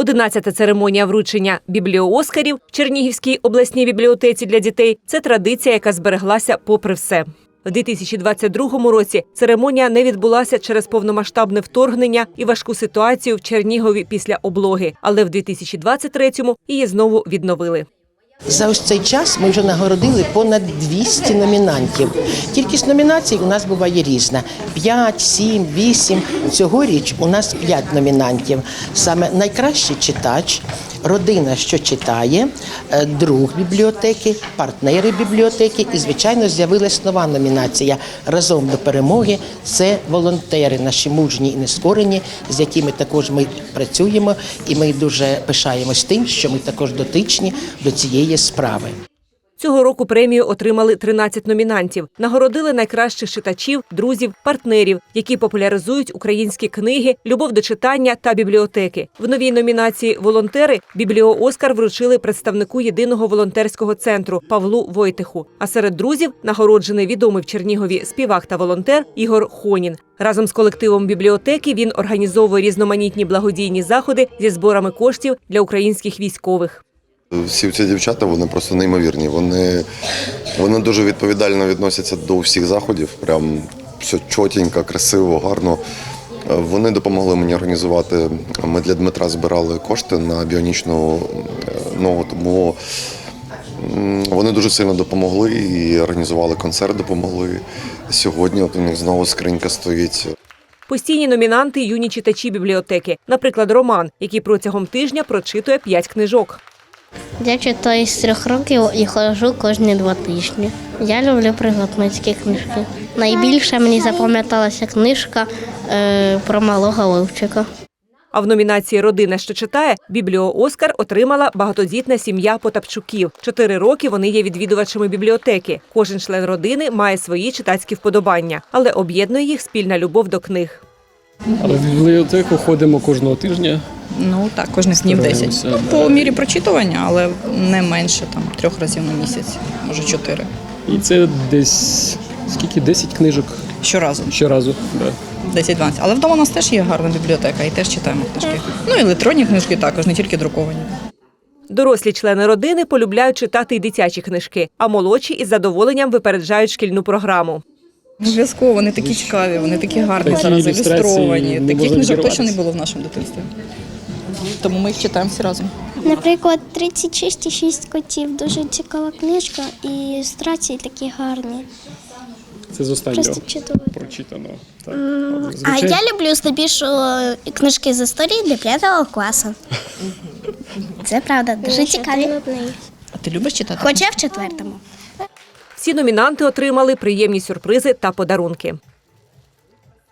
Одинадцята церемонія вручення бібліооскарів в Чернігівській обласній бібліотеці для дітей це традиція, яка збереглася попри все. У 2022 році церемонія не відбулася через повномасштабне вторгнення і важку ситуацію в Чернігові після облоги, але в 2023-му її знову відновили. За ось цей час ми вже нагородили понад 200 номінантів. Кількість номінацій у нас буває різна: 5, 7, 8. Цьогоріч у нас 5 номінантів. Саме найкращий читач, родина, що читає, е, друг бібліотеки, партнери бібліотеки. І, звичайно, з'явилась нова номінація разом до перемоги. Це волонтери, наші мужні і нескорені, з якими також ми працюємо, і ми дуже пишаємось тим, що ми також дотичні до цієї справи. Цього року премію отримали 13 номінантів. Нагородили найкращих читачів, друзів, партнерів, які популяризують українські книги, любов до читання та бібліотеки. В новій номінації Волонтери бібліооскар вручили представнику єдиного волонтерського центру Павлу Войтиху. А серед друзів нагороджений відомий в Чернігові співак та волонтер Ігор Хонін. Разом з колективом бібліотеки він організовує різноманітні благодійні заходи зі зборами коштів для українських військових. Всі ці дівчата вони просто неймовірні. Вони, вони дуже відповідально відносяться до всіх заходів. Прям все чотенько, красиво, гарно. Вони допомогли мені організувати. Ми для Дмитра збирали кошти на біонічну е, ногу, тому вони дуже сильно допомогли і організували концерт, допомогли. Сьогодні от у них знову скринька стоїть. Постійні номінанти юні читачі бібліотеки. Наприклад, Роман, який протягом тижня прочитує п'ять книжок. Я читаю з трьох років і ходжу кожні два тижні. Я люблю приготницькі книжки. Найбільше мені запам'яталася книжка е, про малого Левчика. А в номінації Родина, що читає, бібліооскар отримала багатодітна сім'я Потапчуків. Чотири роки вони є відвідувачами бібліотеки. Кожен член родини має свої читацькі вподобання, але об'єднує їх спільна любов до книг. Але в бібліотеку ходимо кожного тижня. Ну так, кожних днів 10. Ну, да. по мірі прочитування, але не менше там трьох разів на місяць, може чотири. І це десь скільки? 10 книжок Щоразу, щоразу. Да. 10-12. Але вдома у нас теж є гарна бібліотека і теж читаємо книжки. Ну і електронні книжки також, не тільки друковані. Дорослі члени родини полюбляють читати й дитячі книжки, а молодші із задоволенням випереджають шкільну програму. Обов'язково вони такі цікаві, вони такі гарні Такі зараз ілюстрації, ілюстровані. не Таких можна книжок точно не було в нашому дитинстві. Тому ми їх читаємо всі разом. Наприклад, 36 і 6 котів дуже цікава книжка, і ілюстрації такі гарні. Це з останнього Просто чудово. Так. А я люблю здебільшого книжки з історії для п'ятого класу. Це правда, дуже цікаві. А ти любиш читати? Хоча в четвертому. Всі номінанти отримали приємні сюрпризи та подарунки.